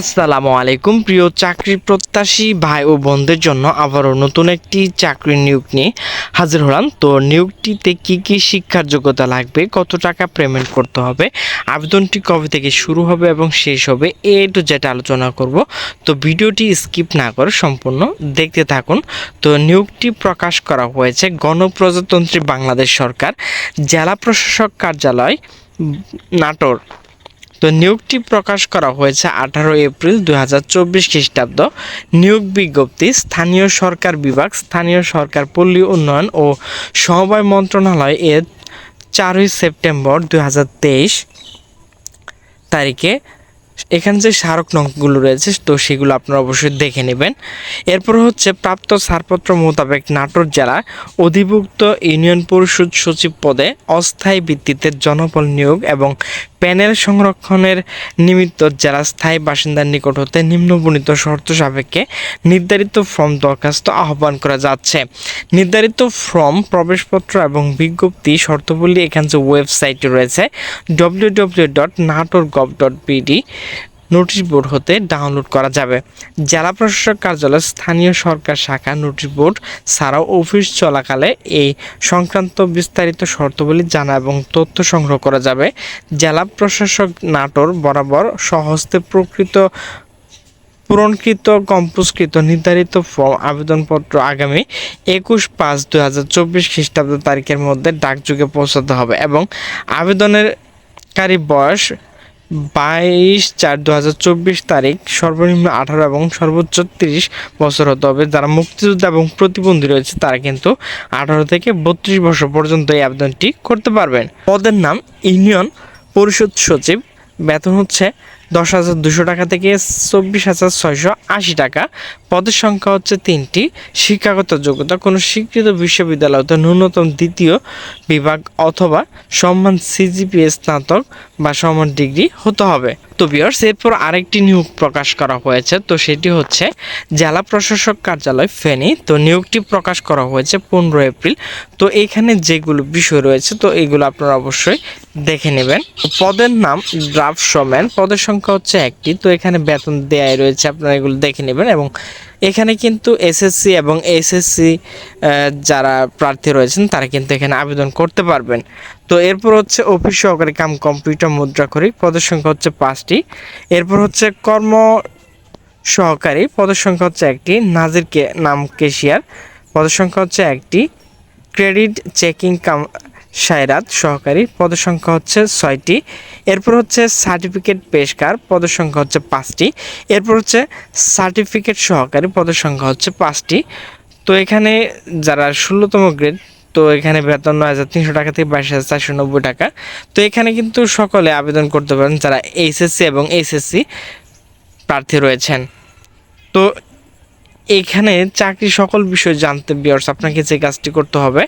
আসসালামু আলাইকুম, প্রিয় চাকরি প্রত্যাশী ভাই ও বোনদের জন্য আবারও নতুন একটি চাকরির নিয়োগ নিয়ে হাজির হলাম। তো নিয়োগটিতে কি কি শিক্ষার যোগ্যতা লাগবে, কত টাকা পেমেন্ট করতে হবে, আবেদনটি কবে থেকে শুরু হবে এবং শেষ হবে এ টু যেটা আলোচনা করব। তো ভিডিওটি স্কিপ না করে সম্পূর্ণ দেখতে থাকুন। তো নিয়োগটি প্রকাশ করা হয়েছে গণপ্রজাতন্ত্রী বাংলাদেশ সরকার, জেলা প্রশাসক কার্যালয়, নাটোর। তো নিয়োগটি প্রকাশ করা হয়েছে আঠারো এপ্রিল দু হাজার চব্বিশ খ্রিস্টাব্দ। নিয়োগ বিজ্ঞপ্তি, স্থানীয় সরকার বিভাগ, স্থানীয় সরকার পল্লী উন্নয়ন ও সমবায় মন্ত্রণালয় এর চারই সেপ্টেম্বর দু হাজার তেইশ তারিখে এখানে যে স্মারক নংগুলো রয়েছে, তো সেগুলো আপনারা অবশ্যই দেখে নেবেন। এরপর হচ্ছে প্রাপ্ত ছাড়পত্র মোতাবেক নাটোর জেলা অধিভুক্ত ইউনিয়ন পরিষদ সচিব পদে অস্থায়ী ভিত্তিতে জনবল নিয়োগ এবং প্যানেল সংরক্ষণের নিমিত্ত জেলা স্থায়ী বাসিন্দার নিকট হতে নিম্নবণিত শর্ত সাপেক্ষে নির্ধারিত ফর্ম দরখাস্ত আহ্বান করা যাচ্ছে। নির্ধারিত ফর্ম, প্রবেশপত্র এবং বিজ্ঞপ্তি শর্তবলী এখানে যে ওয়েবসাইটটি রয়েছে W W dot Natore gov dot BD notice board হতে ডাউনলোড করা যাবে। জেলা প্রশাসক কার্যালয়, স্থানীয় সরকার শাখা নোটিশ বোর্ড ছাড়াও অফিস চলাকালে এই সংক্রান্ত বিস্তারিত শর্তাবলী জানা এবং তথ্য সংগ্রহ করা যাবে। জেলা প্রশাসক নাটোর বরাবর সহস্তে প্রকৃত পূরণকৃত কম্পোজকৃত নির্ধারিত ফর্ম আবেদনপত্র আগামী একুশ পাঁচ দু হাজার চব্বিশ খ্রিস্টাব্দ তারিখের মধ্যে ডাকযোগে পৌঁছাতে হবে এবং আবেদনের কারী বয়স বাইশ চার দু হাজার চব্বিশ তারিখ সর্বনিম্ন আঠারো এবং সর্বোচ্চ তিরিশ বছর হতে হবে। যারা মুক্তিযোদ্ধা এবং প্রতিবন্ধী রয়েছে, তারা কিন্তু আঠারো থেকে বত্রিশ বছর পর্যন্ত এই আবেদনটি করতে পারবেন। পদের নাম ইউনিয়ন পরিষদ সচিব। বেতন হচ্ছে দশ হাজার দুশো টাকা থেকে চব্বিশ হাজার ছয়শো আশি টাকা। পদের সংখ্যা হচ্ছে তিনটি। শিক্ষাগত যোগ্যতা, কোনো স্বীকৃত বিশ্ববিদ্যালয় হতে ন্যূনতম দ্বিতীয় বিভাগ অথবা সম্মান সিজিপিএ স্নাতক বা সমান ডিগ্রি হতে হবে। তো বিয়ার্স এরপর আরেকটি নিয়োগ প্রকাশ করা হয়েছে। তো সেটি হচ্ছে জেলা প্রশাসক কার্যালয় ফেনী। তো নিয়োগটি প্রকাশ করা হয়েছে পনেরো এপ্রিল। তো এখানে যেগুলো বিষয় রয়েছে, তো এগুলো আপনারা অবশ্যই দেখে নেবেন। পদের নাম ড্রাফট শোম্যান পদের সংখ্যা হচ্ছে একটি। তো এখানে বেতন দেয়াই রয়েছে, আপনারা এগুলো দেখে নেবেন। এবং এখানে কিন্তু এসএসসি এবং এসএসসি যারা প্রার্থী রয়েছেন, তারা কিন্তু এখানে আবেদন করতে পারবেন। তো এরপর হচ্ছে অফিস সহকারী কাম কম্পিউটার মুদ্রাক্ষরিক পদের সংখ্যা হচ্ছে পাঁচটি। এরপর হচ্ছে কর্ম সহকারী। পদের সংখ্যা হচ্ছে একটি। নাজির কে নাম কেশিয়ার। পদের সংখ্যা হচ্ছে একটি। ক্রেডিট চেকিং কাম সায়রাত সহকারী, পদসংখ্যা হচ্ছে ছয়টি। এরপর হচ্ছে সার্টিফিকেট পেশকার, পদসংখ্যা হচ্ছে পাঁচটি। এরপর হচ্ছে সার্টিফিকেট সহকারী, পদসংখ্যা হচ্ছে পাঁচটি। তো এখানে যারা ষোলোতম গ্রেড, তো এখানে বেতন নয় হাজার তিনশো টাকা থেকে বাইশ হাজার চারশো নব্বই টাকা। তো এখানে কিন্তু সকলে আবেদন করতে পারেন যারা এইচএসসি এবং এইচএসসি প্রার্থী রয়েছেন। তো এখানে চাকরি সকল বিষয় জানতে বিয়ার্স আপনাকে যে কাজটি করতে হবে,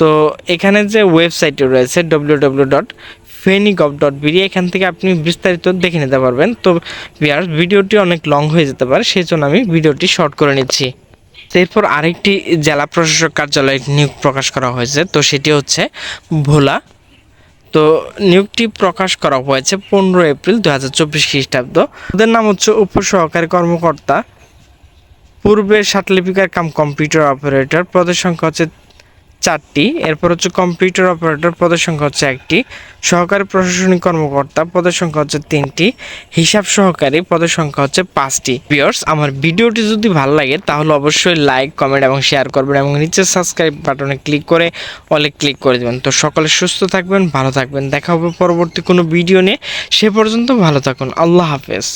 তো এখানে যে ওয়েবসাইটটি রয়েছে W W dot Feni gov dot BD এখান থেকে আপনি বিস্তারিত দেখে নিতে পারবেন। তো বিয়ার্স ভিডিওটি অনেক লং হয়ে যেতে পারে সেই জন্য আমি ভিডিওটি শর্ট করে নিচ্ছি। এরপর আরেকটি জেলা প্রশাসক কার্যালয় নিয়োগ প্রকাশ করা হয়েছে, তো সেটি হচ্ছে ভোলা। তো নিয়োগটি প্রকাশ করা হয়েছে পনেরো এপ্রিল দু হাজার চব্বিশ খ্রিস্টাব্দ। ওদের নাম হচ্ছে উপসহকারী কর্মকর্তা পূর্বের সার্টিফিকার কাম কম্পিউটার অপারেটর, পদের সংখ্যা হচ্ছে চারটি। এরপর হচ্ছে কম্পিউটার অপারেটর, পদের সংখ্যা হচ্ছে একটি। সহকারী প্রশাসনিক কর্মকর্তা, পদের সংখ্যা হচ্ছে তিনটি। হিসাব সহকারী, পদের সংখ্যা হচ্ছে পাঁচটি। ভিউয়ার্স আমার ভিডিওটি যদি ভালো লাগে, তাহলে অবশ্যই লাইক কমেন্ট এবং শেয়ার করবেন এবং নিচে সাবস্ক্রাইব বাটনে ক্লিক করে অলে ক্লিক করে দেবেন। তো সকলে সুস্থ থাকবেন, ভালো থাকবেন। দেখা হবে পরবর্তী কোনো ভিডিও নিয়ে। সে পর্যন্ত ভালো থাকুন। আল্লাহ হাফেজ।